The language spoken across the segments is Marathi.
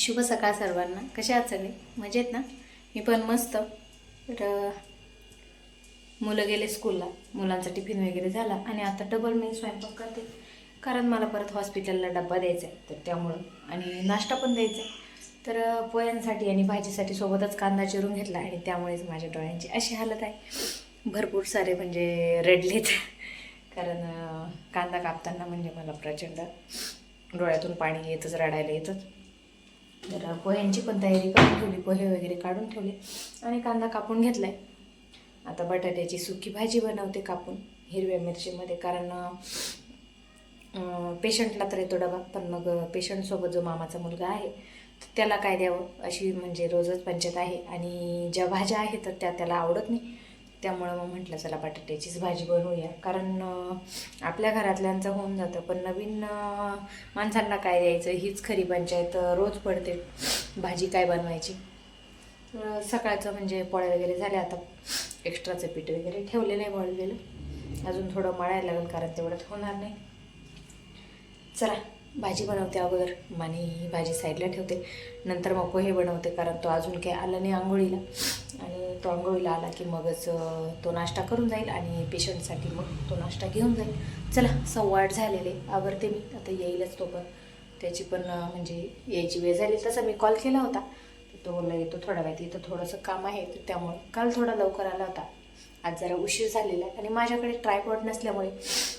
शुभ सकाळ सर्वांना. कसे आहात सगळे? मजेत ना? मी पण मस्त. तर मुलं गेले स्कूलला मुलांचा टिफिन वगैरे झाला. आणि आता डबल मी स्वयंपाक करते. कारण मला परत हॉस्पिटलला डब्बा द्यायचा आहे. तर त्यामुळं. आणि नाश्ता पण द्यायचा आहे. तर पोह्यांसाठी आणि भाजीसाठी सोबतच कांदा चिरून घेतला आणि त्यामुळेच माझ्या डोळ्यांची अशी हालत आहे. भरपूर सारे म्हणजे रडलेत कारण कांदा कापताना म्हणजे मला प्रचंड डोळ्यातून पाणी येतच रडायला येतच. तर पोह्यांची पण तयारी करून ठेवली पोहे वगैरे काढून ठेवले आणि कांदा कापून घेतला आहे आता बटाट्याची सुकी भाजी बनवते कापून हिरव्या मिरचीमध्ये कारण पेशंटला तर येतो डबा पण मग पेशंटसोबत जो मामाचा मुलगा आहे तर त्याला काय द्यावं? अशी म्हणजे रोजच पंचायत आहे आणि ज्या भाज्या आहेत तर त्या त्याला आवडत नाही. त्यामुळं मग म्हटलं चला बटाट्याचीच भाजी बनवूया. कारण आपल्या घरातल्यांचं होऊन जातं पण नवीन माणसांना काय द्यायचं? हीच खरी पंचायत रोज पडते भाजी काय बनवायची? सकाळचं म्हणजे पोळ्या वगैरे झाल्या आता एक्स्ट्राचं पीठ वगैरे ठेवलेलं आहे वळलेलं अजून थोडं मळायला लागेल कारण तेवढ्यात होणार नाही. चला. भाजी बनवते अगोदर. माने ही भाजी साईडला ठेवते. नंतर मग पोहे बनवते कारण तो अजून काही आला नाही आंघोळीला. आणि तो आंघोळीला आला की मगच तो नाश्ता करून जाईल आणि पेशंटसाठी मग तो नाश्ता घेऊन जाईल. चला सव्वा आठ झालेले. आवरते मी. आता येईलच तो पण. त्याची पण म्हणजे यायची वेळ झाली. तसा मी कॉल केला होता. तो बोलला येतो थोडा वेळ. तिथं थोडंसं काम आहे. तर त्यामुळे काल थोडा लवकर आला होता. आज जरा उशीर झालेला आहे. आणि माझ्याकडे ट्रायपॉड नसल्यामुळे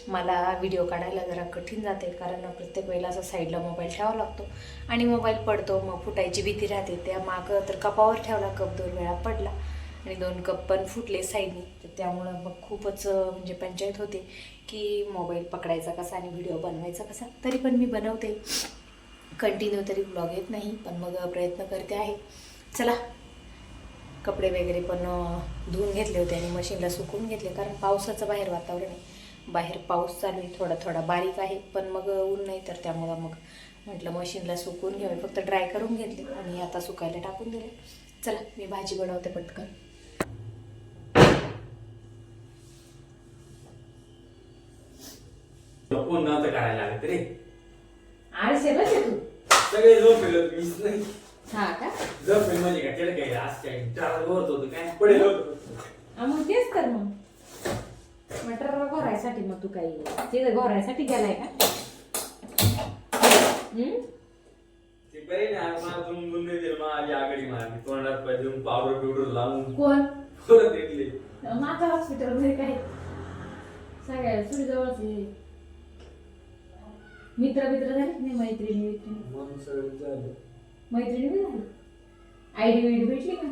मला व्हिडिओ काढायला जरा कठीण जाते. कारण प्रत्येक वेळेला असा साईडला मोबाईल ठेवावा लागतो. आणि मोबाईल पडतो मग फुटायची भीती राहते. त्या मागं तर कपावर ठेवला कप दोन वेळा पडला. आणि दोन कप पण फुटले साईडनी तर त्यामुळं मग खूपच म्हणजे पंचायत होते की मोबाईल पकडायचा कसा आणि व्हिडिओ बनवायचा कसा. तरी पण मी बनवते. कंटिन्यू तरी ब्लॉग येत नाही पण मग प्रयत्न करते आहे. चला कपडे वगैरे पण धुवून घेतले होते आणि मशीनला सुकवून घेतले. कारण पावसाचं बाहेर वातावरण आहे. बाहेर पाऊस चालू आहे थोडा थोडा बारीक आहे पण मग ऊन नाही तर त्यामुळं मग म्हटलं मशीनला सुकवून घ्यावे. फक्त ड्राय करून घेतले आणि आता सुकायला टाकून दिले. चला मी भाजी बनवते पटकन. कोण नव्हतं करायला लागत रे. आळसे बस तू? सगळे झोपेल मीच नाही. हा का? म्हणजे काय त्याला काय आज काय चार वरत होतं काय? पडेल होतं. हा, मग तेच कर मग. मटर घोरायसाठी मग तू काही तिथं घोरायसाठी गेलाय का? हम्म? ते बरे ना मला तुम्ही गुंडे दिले माझी आगडी मारली. तोंडात पाय देऊन पावडर बिवडर लावून. कोण? परत येतले माझ्या हॉस्पिटलमध्ये काय? सगळ्या मित्र मित्र झाले नाही मैत्रिणी मैत्रिणी म्हणून सगळं झालं. मैत्रिणी झाली. आयडी वेडी भेटली का?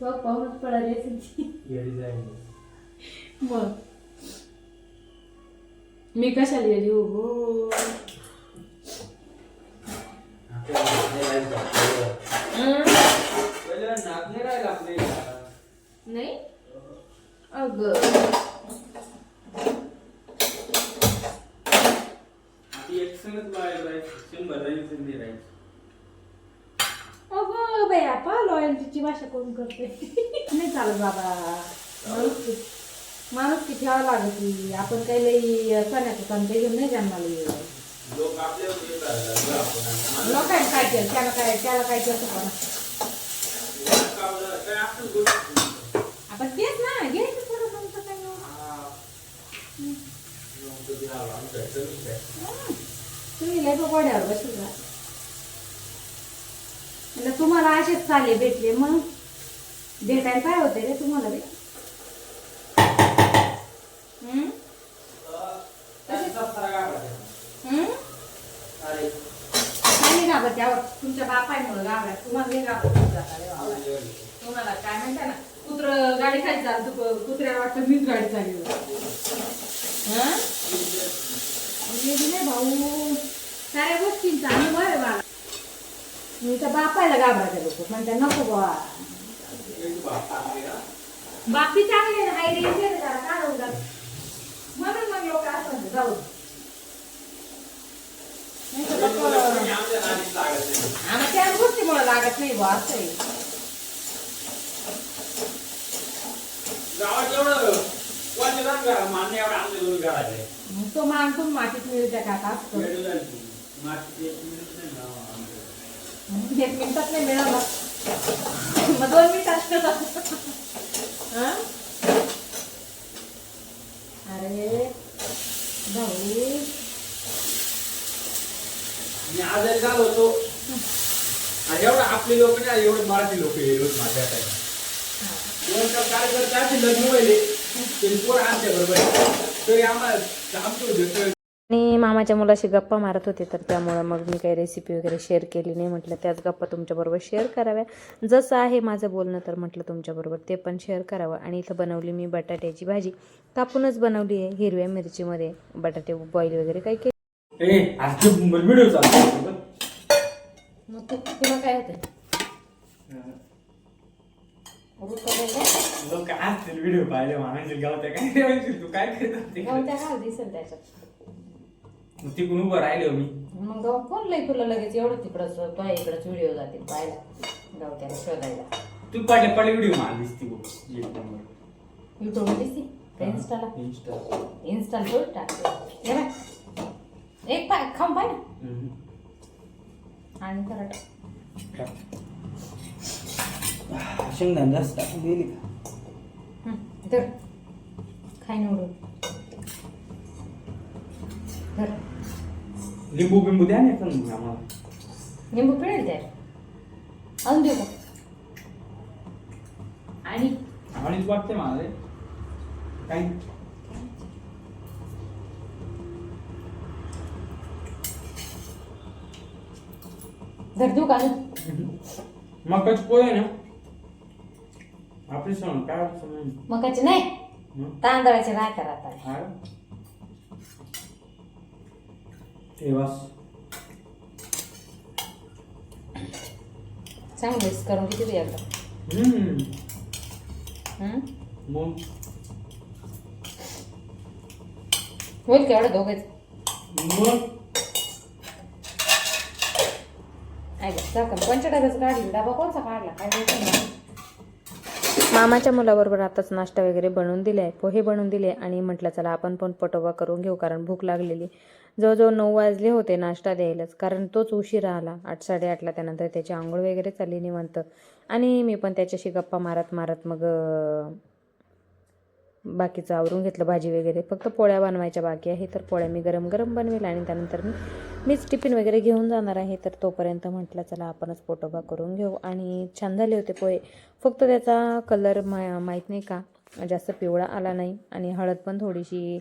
तो पाहूनच पडाली असेल. मग मी कशाला गेली? हो नाही अग. एक संगत नाही राहायचं अगं बाई लॉयल्टीची भाषा कोण करते? नाही चालत बाबा. माणूस की- माणूस की ठेवा लागत की आपण काही लई सणाचं तंत्र घेऊन नाही जन्माला येऊ लोकांनी काय केलं? त्याला काय त्याला काय केलं पण आपण तेच ना घ्यायचं थोडं तुमचं काय एवढं. हं. तुम्ही लय गोड्यावर बसू का? तुम्हाला असेच चाले भेटले मग? भेटायला काय होते रे तुम्हाला रे हं? त्यावर तुमच्या बापायमुळे घाबरत. तुम्हाला घाबरत जाता रे बाबा. तुम्हाला काय म्हणता ना कुत्र गाडी खाली चाल तू कुत्र्याला वाटतं मीच गाडी चालली म्हणजे भाऊ. साऱ्या गोष्टींचा अनुभव आहे मला. मी तर बापायला घाबरायचे लोक म्हणते नको बा बापी चांगले हाय रे जरा काढून टाक. म्हणून मग लोक असं जाऊ आम्हाला त्या गोष्टीमुळे लागत नाही बा असं आहे. तो माणसून मातीत मिळते का म्हणजे एक मिनिटात नाही मिळाला. मग दोन मिनिट कसा अरे भाऊ. मी आजारी झालो होतो. आणि एवढं आपले लोक नाही एवढं मराठी लोक रोज माझ्या काय काय कार्यकर्ते लग्न व्हायले. तरी पोर आमच्या बरोबर तरी आम्हाला आमचं होतं आणि मामाच्या मुलाशी गप्पा मारत होते तर त्यामुळं मग मी काही रेसिपी वगैरे शेअर केली नाही. म्हटलं त्याच गप्पा तुमच्याबरोबर शेअर कराव्या. जसं आहे माझं बोलणं तर म्हटलं तुमच्याबरोबर ते पण शेअर करावं. आणि इथं बनवली मी बटाट्याची भाजी. कापूनच बनवली आहे हिरव्या मिरचीमध्ये बटाटे बॉईल वगैरे काही केलं. ए आज व्हिडिओ चालतो मग तू तुला काय होतं? लोक व्हिडिओ पाहिले म्हणायचे गावत्या काय म्हणशील तू? काय करत? हा दिसेल त्याच्यात. मग तिकडून उभं राहिले मी. मग गाव कोण लई तुला लगेच एवढं तिकडंच तो इकडंच व्हिडिओ जातील पाहायला. गावत्याला शोधायला. तू पडले पडले व्हिडिओ मला दिसती बघ एक नंबर युट्यूब दिसते? का इन्स्टाला इंस्टा थोडी टाकते हे एक पाय खाऊन पाय ना. आणि कराटा शेंगदाणे जास्त टाकून दिली का? धर. खाय निवडून धर. लिंबू बिंबू द्या नाही पण आम्हाला निंबू पिळेल त्या अजून देऊ का? आणि? आणिच वाटते मला रे. काय? धर देऊ का? अजून मकाच पोहे ना? आपली सण काय अडचण नाही मकाचे नाही? तांदळाचे नाही करत आहे. हा? ते बस सांग मिक्स करून किती दे एकदा हम्म. हं? मग? होईल केवढं दोघेच? मग? ऐका कोणच्या डब्याचं काढली? डबा कोणचा काढला? काय माहिती मामाच्या मुलाबरोबर आताच नाश्ता वगैरे बनवून दिले आहे पोहे बनवून दिले आणि म्हटलं चला आपण पण पटोबा करून घेऊ कारण भूक लागलेली. जवळजवळ नऊ वाजले होते नाश्ता द्यायलाच कारण तोच उशीर आला. आठ साडेआठला त्यानंतर त्याची आंघोळ वगैरे चालली निवंत. आणि मी पण त्याच्याशी गप्पा मारत मारत मग बाकीचं आवरून घेतलं भाजी वगैरे. फक्त पोळ्या बनवायच्या बाकी आहे तर पोळ्या मी गरम गरम बनवेल आणि त्यानंतर मी मीच टिफिन वगैरे घेऊन जाणार आहे. तर तोपर्यंत म्हटलं चला आपणच पोटोबा करून घेऊ. आणि छान झाले होते पोहे. फक्त त्याचा कलर मा माहीत नाही का? जास्त पिवळा आला नाही. आणि हळद पण थोडीशी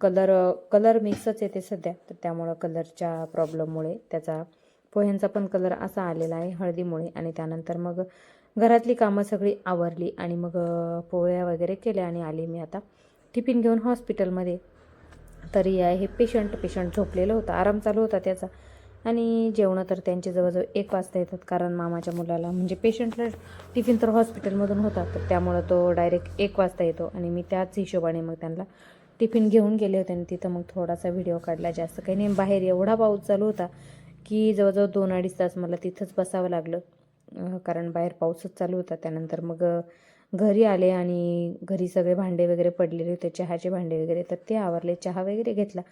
कलर कलर मिक्सच येते सध्या. तर त्यामुळं कलरच्या प्रॉब्लेममुळे त्याचा पोह्यांचा पण कलर असा आलेला आहे हळदीमुळे. आणि त्यानंतर मग घरातली कामं सगळी आवरली आणि मग पोळ्या वगैरे केल्या आणि आली मी आता टिफिन घेऊन हॉस्पिटलमध्ये तरी आहे पेशंट पेशंट झोपलेलं होतं. आराम चालू होता त्याचा. आणि जेवणं तर त्यांचे जवळजवळ एक वाजता येतात. कारण मामाच्या मुलाला म्हणजे पेशंटला टिफिन तर हॉस्पिटलमधून होता तर त्यामुळं तो डायरेक्ट एक वाजता येतो. आणि मी त्याच हिशोबाने मग त्यांना टिफिन घेऊन गेले होते आणि तिथं मग थोडासा व्हिडिओ काढला जास्त काही नाही. बाहेर एवढा पाऊस चालू होता की जवळजवळ दोन अडीच तास मला तिथंच बसावं लागलं. कारण बाहेर पाऊसच चालू होता. त्यानंतर मग घरी आले आणि घरी सगळे भांडे वगैरे पडलेले होते. चहाचे भांडे वगैरे तर ते आवरले. चहा वगैरे घेतला.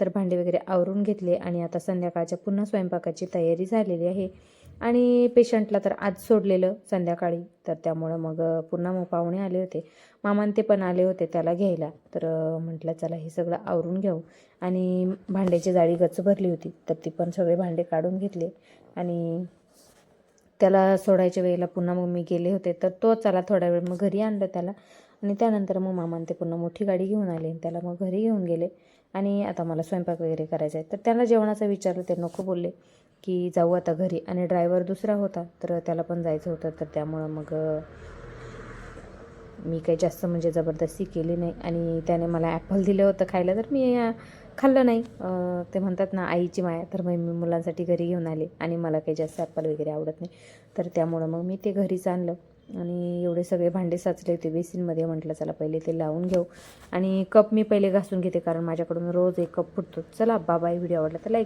तर भांडे वगैरे आवरून घेतले आणि आता संध्याकाळच्या पुन्हा स्वयंपाकाची तयारी झालेली आहे. आणि पेशंटला तर आज सोडलेलं संध्याकाळी. तर त्यामुळं मग पुन्हा मग पाहुणे आले होते. मामांते पण आले होते त्याला घ्यायला. तर म्हटलं चला हे सगळं आवरून घेऊ. आणि भांड्याची जाळी गच्च भरली होती. तर ती पण सगळे भांडे काढून घेतले. आणि त्याला सोडायच्या वेळेला पुन्हा मग मी गेले होते. तर तो चला थोडा वेळ मग घरी आणलं त्याला. आणि त्यानंतर मग मामांते पुन्हा मोठी गाडी घेऊन आले. आणि त्याला मग घरी घेऊन गेले. आणि आता मला स्वयंपाक वगैरे करायचा आहे. तर त्याला जेवणाचा विचारलं. ते नको बोलले. की जाऊ आता घरी. आणि ड्रायव्हर दुसरा होता तर त्याला पण जायचं होतं. तर त्यामुळं मग मी काही जास्त म्हणजे जबरदस्ती केली नाही. आणि त्याने मला ॲपल दिलं होतं खायला तर मी खाल्लं नाही. ते म्हणतात ना आईची माया. तर मग मी मुलांसाठी घरी घेऊन आले. आणि मला काही जास्त ॲपल वगैरे आवडत नाही. तर त्यामुळं मग मी ते घरीच आणलं. आणि एवढे सगळे भांडे साचले होते. बेसिनमध्ये म्हटलं चला पहिले ते लावून घेऊ. आणि कप मी पहिले घासून घेते कारण माझ्याकडून रोज एक कप फुटतो. चला बाबा व्हिडिओ आवडला तर लाईक